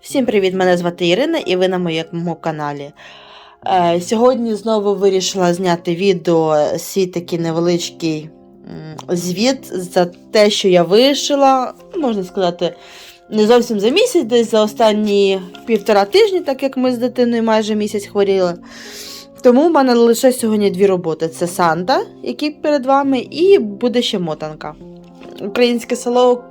Всім привіт! Мене звати Ірина і ви на моєму каналі. Е, сьогодні знову вирішила зняти відео свій такий невеличкий звіт за те, що я вишила. Можна сказати, не зовсім за місяць, десь за останні півтора тижні, так як ми з дитиною майже місяць хворіли. Тому в мене лише сьогодні дві роботи: це Санта, який перед вами, і буде ще мотанка. Українське село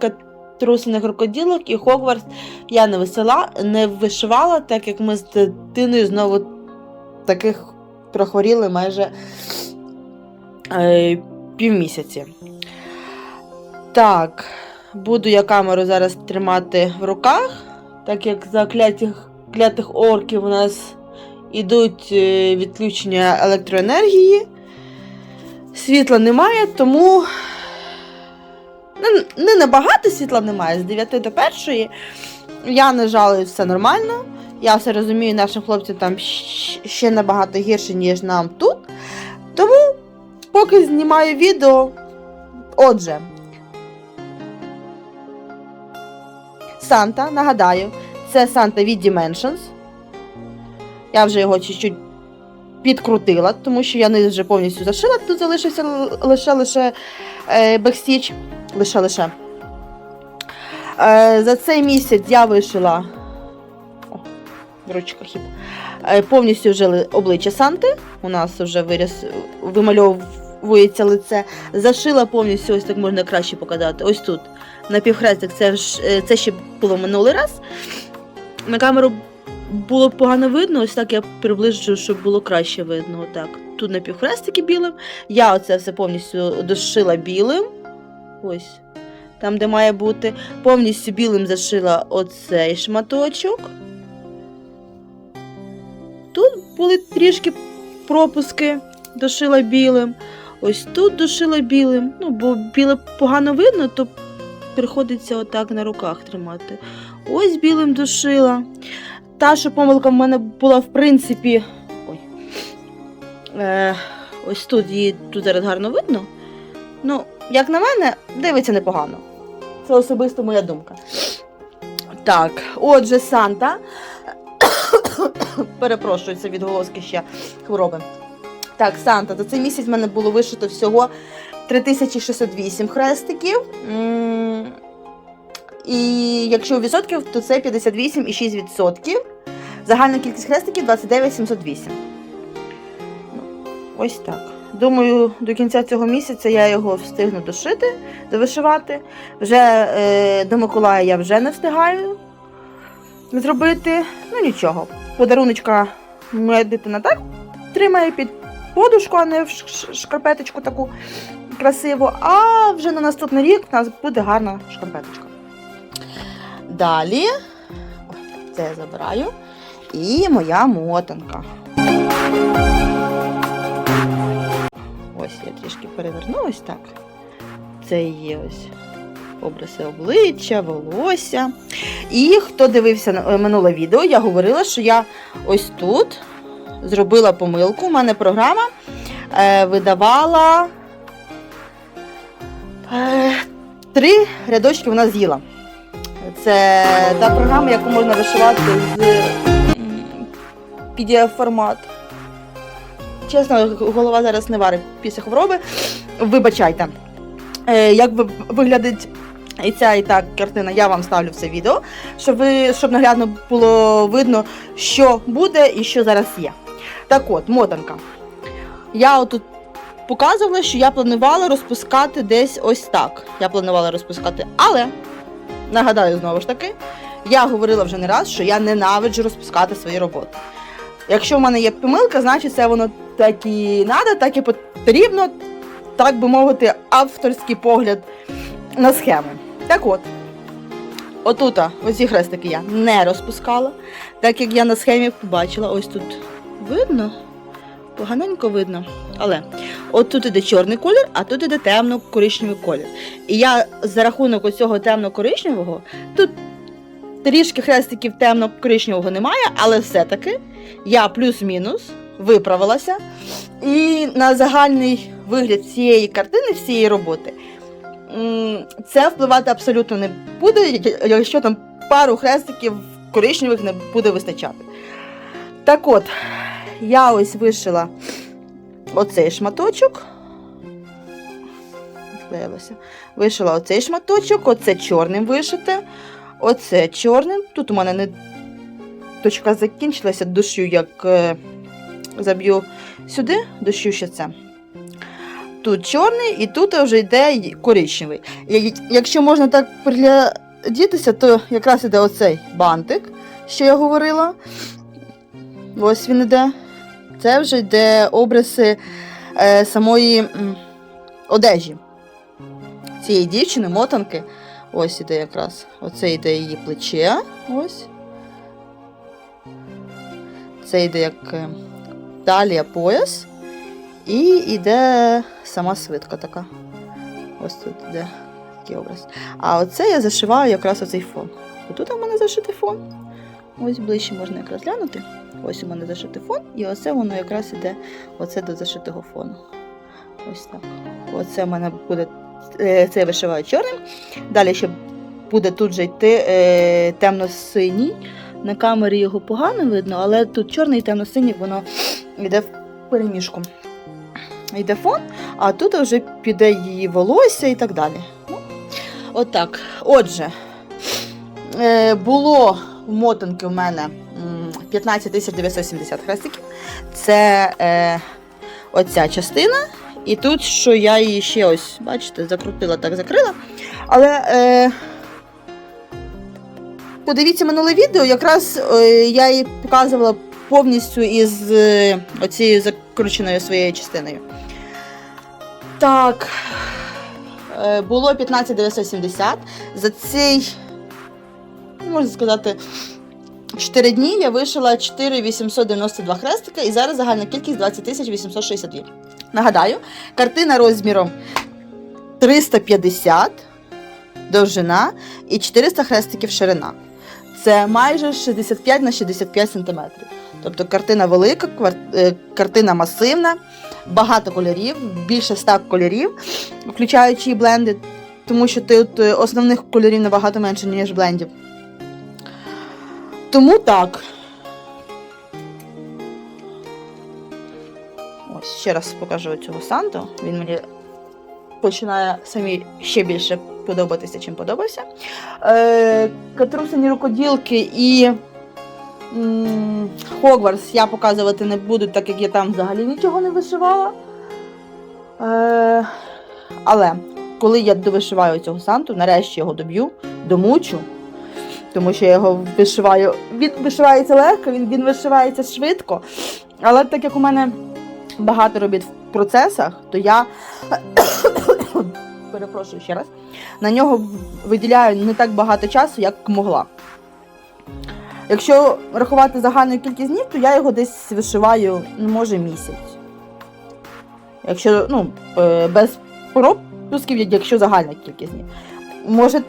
трусених крокоділок і Хогвартс я не висила, не вишивала, так як ми з дитиною знову таких прохворіли майже е, півмісяці. Так, буду я камеру зараз тримати в руках, так як за клятих, клятих орків у нас ідуть е, відключення електроенергії. Світла немає, тому не, не набагато світла немає, з 9 до 1. Я не жалую, все нормально. Я все розумію, нашим хлопцям там ще набагато гірше, ніж нам тут. Тому, поки знімаю відео. Отже, Санта, нагадаю, це Санта від Dimensions. Я вже його чуть-чуть підкрутила, тому що я не вже повністю зашила, тут залишився лише лише бекстіч. Лише лише. Е, за цей місяць я вишила. О, ручка хіп. Е, повністю вже обличчя Санти. У нас вже виріс, вимальовується лице. Зашила повністю, ось так можна краще показати. Ось тут. На півхрестик, це, е, це ще було минулий раз. На камеру було погано видно, ось так я приближу, щоб було краще видно. Отак. Тут на півхрестики білим. Я оце все повністю дошила білим. Ось. Там, де має бути. Повністю білим зашила оцей шматочок. Тут були трішки пропуски, дошила білим. Ось тут дошила білим. Ну, бо біле погано видно, то приходиться отак на руках тримати. Ось білим дошила. Та, що помилка в мене була, в принципі. Ой. Е, ось тут її тут зараз гарно видно. Ну, як на мене, дивиться непогано. Це особисто моя думка. Так, отже, Санта. Перепрошую, це відголоски ще хвороби. Так, Санта, за цей місяць в мене було вишито всього 3608 хрестиків. І якщо у відсотків, то це 58,6%. Загальна кількість хрестиків 29708. Ну, ось так. Думаю, до кінця цього місяця я його встигну дошити, довишивати. Вже е, до Миколая я вже не встигаю зробити. Ну нічого. Подаруночка моя дитина так тримає під подушку, а не в шкарпеточку таку красиву. А вже на наступний рік у нас буде гарна шкарпеточка. Далі, це я забираю. І моя мотанка. Ось я трішки переверну ось так. Це є ось образи обличчя, волосся. І хто дивився е, минуле відео, я говорила, що я ось тут зробила помилку. У мене програма е, видавала е, три рядочки вона з'їла. Це та програма, яку можна вишивати з PDF формат. Чесно, голова зараз не варить після хвороби. Вибачайте. Е, як ви- виглядить і ця і та картина, я вам ставлю в це відео, щоб ви щоб наглядно було видно, що буде і що зараз є. Так от, мотанка. Я отут показувала, що я планувала розпускати десь ось так. Я планувала розпускати, але нагадаю знову ж таки, я говорила вже не раз, що я ненавиджу розпускати свої роботи. Якщо в мене є помилка, значить це воно так і треба, так і потрібно, так би мовити, авторський погляд на схеми. Так от, отута, оці хрестики я не розпускала, так як я на схемі побачила, ось тут видно, поганенько видно. Але от тут іде чорний колір, а тут іде темно-коричневий колір. І я за рахунок оцього темно-коричневого, тут трішки хрестиків темно-коричневого немає, але все-таки я плюс-мінус виправилася. І на загальний вигляд цієї картини, всієї роботи, це впливати абсолютно не буде, якщо там пару хрестиків коричневих не буде вистачати. Так от, я ось вишила оцей шматочок. Вишила оцей шматочок, оце чорним вишите, оце чорним. Тут у мене не точка закінчилася, дощу як е, заб'ю сюди, дощу ще це. Тут чорний і тут вже йде коричневий. Якщо можна так приглядітися, то якраз іде оцей бантик, що я говорила. Ось він іде. Це вже йде обриси е, самої м, одежі цієї дівчини, мотанки. Ось іде якраз. Оце йде її плече. Ось. Це йде як е, талія пояс. І йде сама свитка така. Ось тут йде такий образ. А оце я зашиваю якраз оцей фон. Отут у мене зашитий фон. Ось ближче можна якраз глянути. Ось у мене зашитий фон, і оце воно якраз іде оце до зашитого фону. Ось так. Оце в мене буде. е, Це я вишиваю чорним. Далі ще буде тут же йти е, темно-синій. На камері його погано видно, але тут чорний і темно-синій, воно йде в переміжку. Йде фон, а тут вже піде її волосся і так далі. Ну, Отак. Отже, е, було в мотанки в мене 15 970 хрестиків. Це е, оця частина. І тут, що я її ще ось, бачите, закрутила, так закрила. Але е, подивіться минуле відео, якраз е, я її показувала повністю із е, оцією закрученою своєю частиною. Так, е, було 15 970. За цей, ну, можна сказати, 4 дні я вишила 4 892 хрестика, і зараз загальна кількість 20 862. Нагадаю, картина розміром 350 довжина і 400 хрестиків ширина. Це майже 65 на 65 см. Тобто картина велика, е, картина масивна, багато кольорів, більше 100 кольорів, включаючи і бленди, тому що тут е, основних кольорів набагато менше, ніж блендів. Тому так. Ось ще раз покажу цього Санту. Він мені починає самі ще більше подобатися, чим подобався. Е, Катрусині рукоділки і м, Хогвартс я показувати не буду, так як я там взагалі нічого не вишивала. Е, але коли я довишиваю цього Санту, нарешті його доб'ю, домучу, тому що я його вишиваю. Він вишивається легко, він, він вишивається швидко. Але так як у мене багато робіт в процесах, то я перепрошую ще раз, на нього виділяю не так багато часу, як могла. Якщо рахувати загальну кількість днів, то я його десь вишиваю, ну, може, місяць. Якщо, ну, е, без пропусків, якщо загальна кількість днів. Може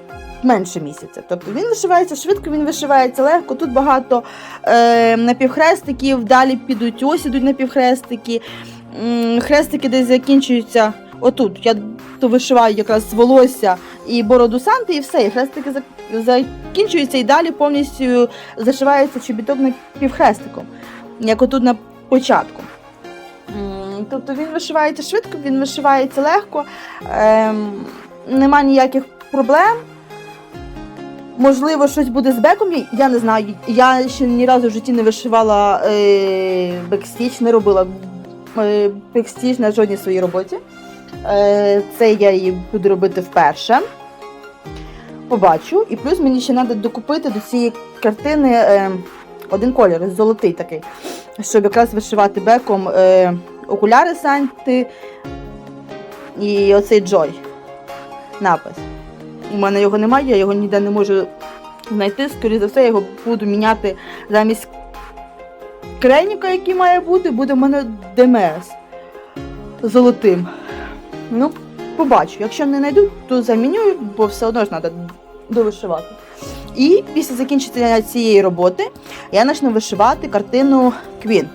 менше місяця. Тобто він вишивається швидко, він вишивається легко. Тут багато е, напівхрестиків, далі підуть ось ідуть напівхрестики. Хрестики десь закінчуються отут. Я то вишиваю якраз волосся і бороду Санти, і все. І хрестики закінчуються і далі повністю зашивається чобіток напівхрестиком, як отут на початку. Тобто він вишивається швидко, він вишивається легко, ем, нема ніяких проблем. Можливо, щось буде з беком, я не знаю. Я ще ні разу в житті не вишивала е, бекстіч, не робила е, бекстіч на жодній своїй роботі. Е, це я її буду робити вперше. Побачу. І плюс мені ще треба докупити до цієї картини е, один колір, золотий такий, щоб якраз вишивати беком е, окуляри Санти і оцей Джой. Напис. У мене його немає, я його ніде не можу знайти. Скоріше за все, я його буду міняти замість крейніка, який має бути, буде в мене ДМС золотим. Ну, побачу. Якщо не знайду, то заміню, бо все одно ж треба довишивати. І після закінчення цієї роботи я почну вишивати картину Квін.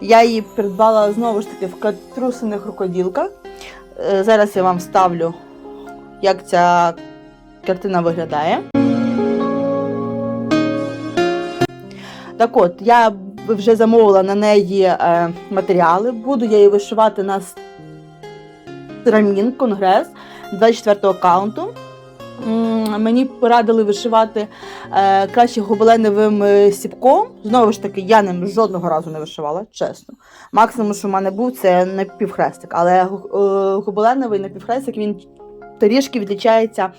Я її придбала знову ж таки в катрусиних рукоділках. Е, Зараз я вам ставлю як ця картина виглядає. Так от, я вже замовила на неї е, матеріали. Буду я її вишивати на Страмін Конгрес 24 аккаунту. Мені порадили вишивати е, краще гобеленовим е, сіпком. Знову ж таки, я ним жодного разу не вишивала, чесно. Максимум, що в мене був, це напівхрестик. Але гобеленовий напівхрестик він трішки відлічається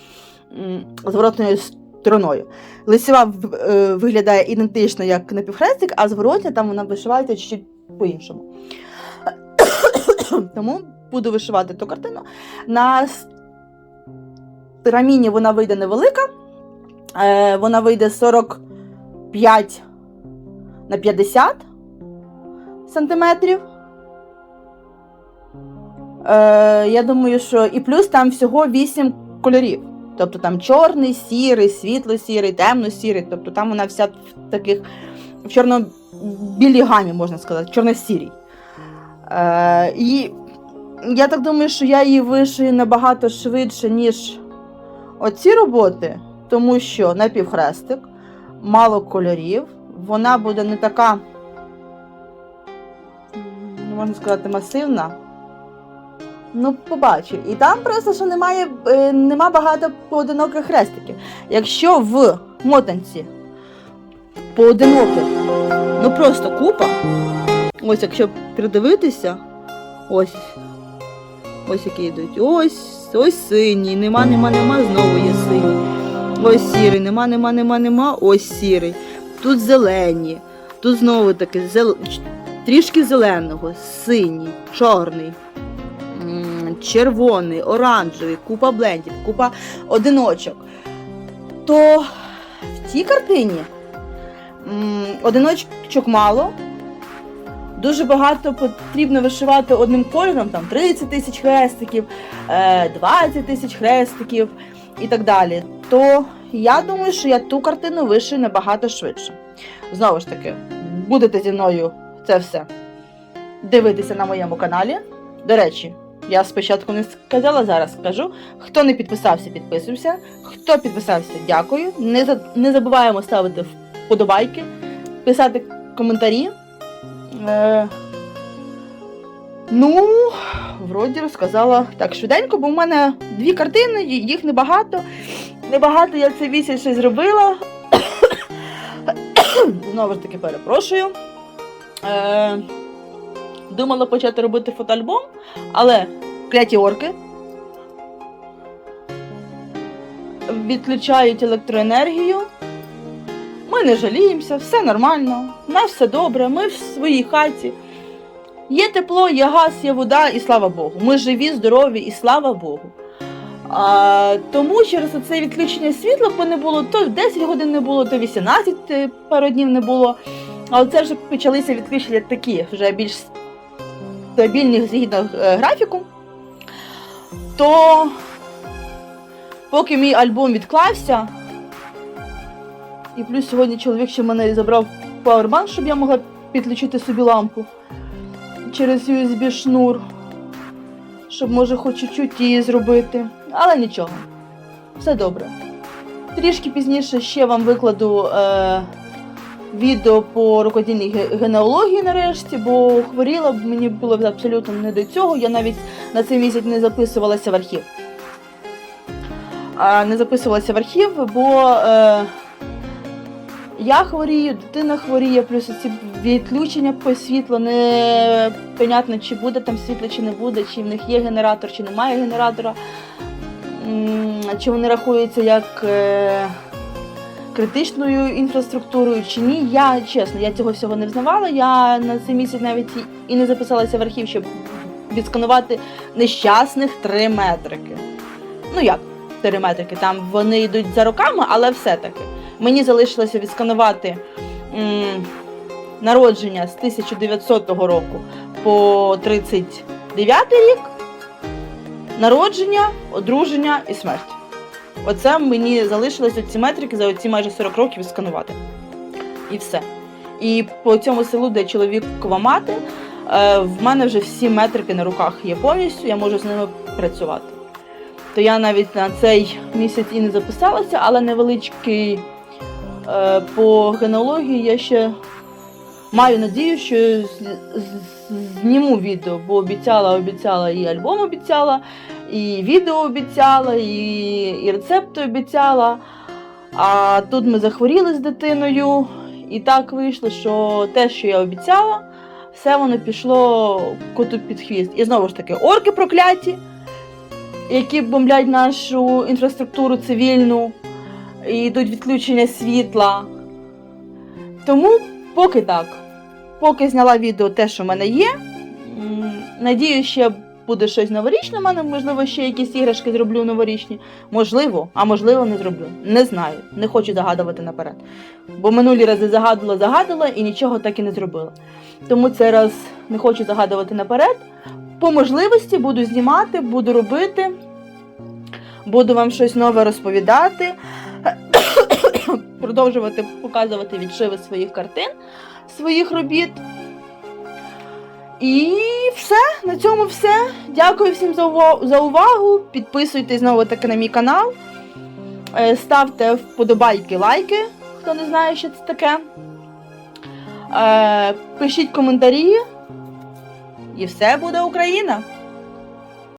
зворотною стороною. Лицева в- е, виглядає ідентично, як напівхрестик, а зворотня там вона вишивається чуть по-іншому. Тому буду вишивати ту картину. На раміні вона вийде невелика. Е, вона вийде 45 на 50 сантиметрів. Е, я думаю, що і плюс там всього 8 кольорів. Тобто там чорний, сірий, світло-сірий, темно-сірий. Тобто там вона вся в таких в чорно-білій гамі, можна сказати, чорно-сірій. Е, і я так думаю, що я її вишию набагато швидше, ніж оці роботи, тому що напівхрестик, мало кольорів, вона буде не така, можна сказати, масивна. Ну, побачу. І там просто що немає, е, нема багато поодиноких хрестиків. Якщо в мотанці поодиноких, ну просто купа. Ось, якщо придивитися, ось. Ось які йдуть. Ось, ось синій, нема, нема, нема, знову є синій. Ось сірий, нема, нема, нема, нема, ось сірий. Тут зелені, тут знову таки зел... трішки зеленого, синій, чорний, червоний, оранжевий, купа блендів, купа одиночок. То в цій картині одиночок мало. Дуже багато потрібно вишивати одним кольором, там 30 тисяч хрестиків, е, 20 тисяч хрестиків і так далі. То я думаю, що я ту картину вишию набагато швидше. Знову ж таки, будете зі мною це все дивитися на моєму каналі. До речі, я спочатку не сказала, зараз скажу. Хто не підписався, підписуйся. Хто підписався, дякую. Не, за- не забуваємо ставити вподобайки, писати коментарі. Е, ну, вроді розказала так швиденько, бо в мене дві картини, їх небагато. Небагато я це місяць ще зробила. Знову ж таки перепрошую. Е, думала почати робити фотоальбом, але кляті орки відключають електроенергію. Ми не жаліємося, все нормально, у нас все добре, ми в своїй хаті. Є тепло, є газ, є вода, і слава Богу. Ми живі, здорові, і слава Богу. А, тому через це відключення світла не було, то 10 годин не було, то 18 е, пару днів не було. Але це вже почалися відключення такі, вже більш стабільні згідно е, графіку. То поки мій альбом відклався, і плюс сьогодні чоловік ще мене забрав пауербанк, щоб я могла підключити собі лампу через USB шнур, щоб може хоч чуть-чуть її зробити. Але нічого, все добре. Трішки пізніше ще вам викладу е, відео по рукодільній генеалогії нарешті, бо хворіла, б мені було б абсолютно не до цього. Я навіть на цей місяць не записувалася в архів. Не записувалася в архів, бо е, я хворію, дитина хворіє, плюс ці відключення по світлу, не понятно, чи буде там світло, чи не буде, чи в них є генератор, чи немає генератора, чи вони рахуються як е, критичною інфраструктурою, чи ні. Я чесно, я цього всього не взнавала. Я на цей місяць навіть і- не записалася в архів, щоб відсканувати нещасних три метрики. Ну як три метрики? Там вони йдуть за роками, але все-таки. Мені залишилося відсканувати м, народження з 1900 року по 39 рік, народження, одруження і смерть. Оце мені залишилося ці метрики за ці майже 40 років відсканувати. І все. І по цьому селу, де чоловікова мати, е, в мене вже всі метрики на руках є повністю, я можу з ними працювати. то я навіть на цей місяць і не записалася, але невеличкий е, по генеалогії я ще маю надію, що зніму відео, бо обіцяла, обіцяла і альбом обіцяла, і відео обіцяла, і, і рецепти обіцяла. А тут ми захворіли з дитиною, і так вийшло, що те, що я обіцяла, все воно пішло коту під хвіст. І знову ж таки, орки прокляті, які бомблять нашу інфраструктуру цивільну, і йдуть відключення світла. Тому поки так. Поки зняла відео те, що в мене є. Надію, ще буде щось новорічне в мене, можливо, ще якісь іграшки зроблю новорічні. Можливо, а можливо, не зроблю. Не знаю. Не хочу загадувати наперед. Бо минулі рази загадувала, загадувала і нічого так і не зробила. Тому цей раз не хочу загадувати наперед. По можливості буду знімати, буду робити, буду вам щось нове розповідати, продовжувати показувати відшиви своїх картин, своїх робіт. І все, на цьому все. Дякую всім за увагу. Підписуйтесь знову таки на мій канал. Е, Ставте вподобайки, лайки, хто не знає, що це таке. Е, Пишіть коментарі. І все буде Україна!